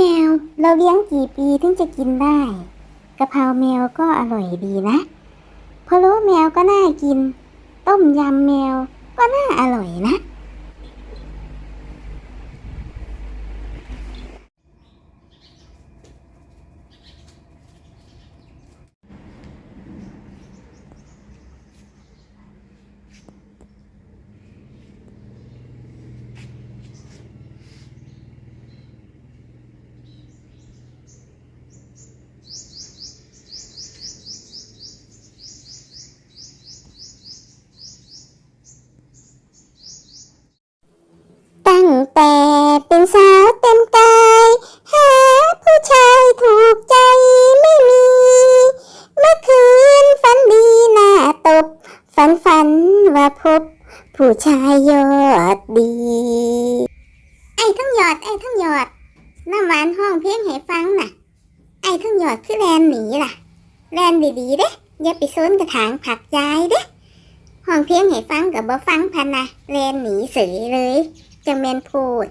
แมวเราเลี้ยงกี่ปีถึงจะกินได้กะเพราแมวก็อร่อยดีนะพะโล้แมวก็น่ากิน ต้มยำแมวก็น่าอร่อยนะ ตั้งแต่เป็น สาวเต็มกายหาผู้ชายถูกใจไม่มี เมื่อคืนฝันดีหน้าตบ ฝันฝันว่าพบ ผู้ชายยอดดี ไอ้ทั้งยอดไอ้ทั้งยอดน้ำหวานห้องเพลงให้ฟังน่ะ ไอ้ทั้งยอดคือแลนหนีล่ะ แลนดีๆเด้อย่าไปซนกระถางผักยายเด้ห้องเพลงให้ฟังกับบ่ฟังพันนะแลนหนีเสือเลยจังแมนพูด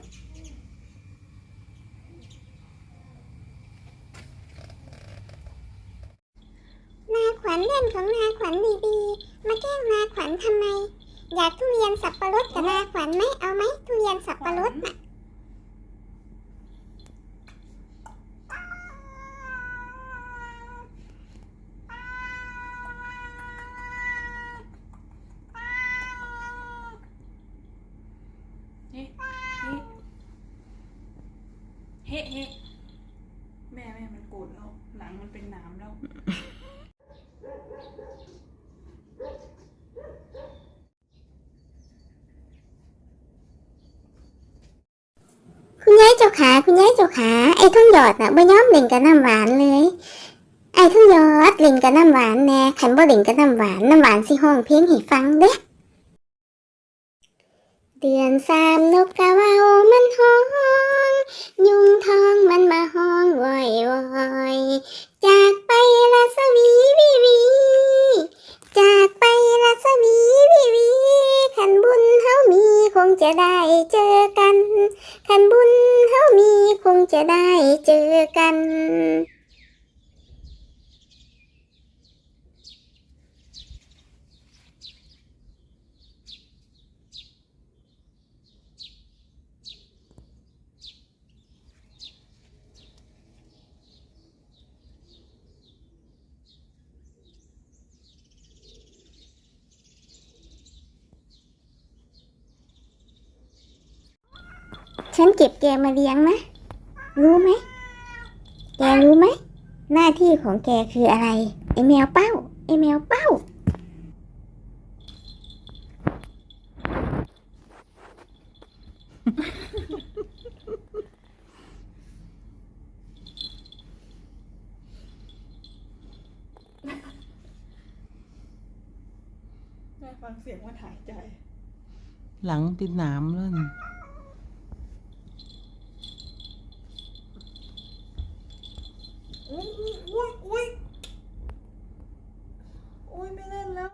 นาขวั ญเล่นของนาขวัญดีๆ มาแกล้งนาขวัญทำไม อยากทุเรียนสับปะรดกับนาขวัญไหมเอาไหมทุเรียนสับปะรดน่ะเฮ้เฮ้เฮ้แม่แม่มันโกรธแล้ว หลังมันเป็นน้ำแล้ว คุณยายเจ้าขาคุณยายเจ้าขาไอ้ทุ่งหยอดน่ะบ่ยอมเล่นกับน้ำหวานเลย ไอ้ทุ่งหยอดเล่นกับน้ำหวานแน่ขันบ่เล่นกับน้ำหวานน้ำหวานสิห้องเพลงให้ฟังเด้เดือนสามนกกะเว่ามันห้อง นบุญเฮามีคงจะได้เจอกัน ฉันเก็บแกมาเลี้ยงนะรู้ไหม แกรู้ไหม หน้าที่ของแกคืออะไรไอแมวเป้าไอแมวเป้าแม่ฟังเสียงว่าหายใจ หลังเป็นหนามแล้วนี่ Oi, oi, oi.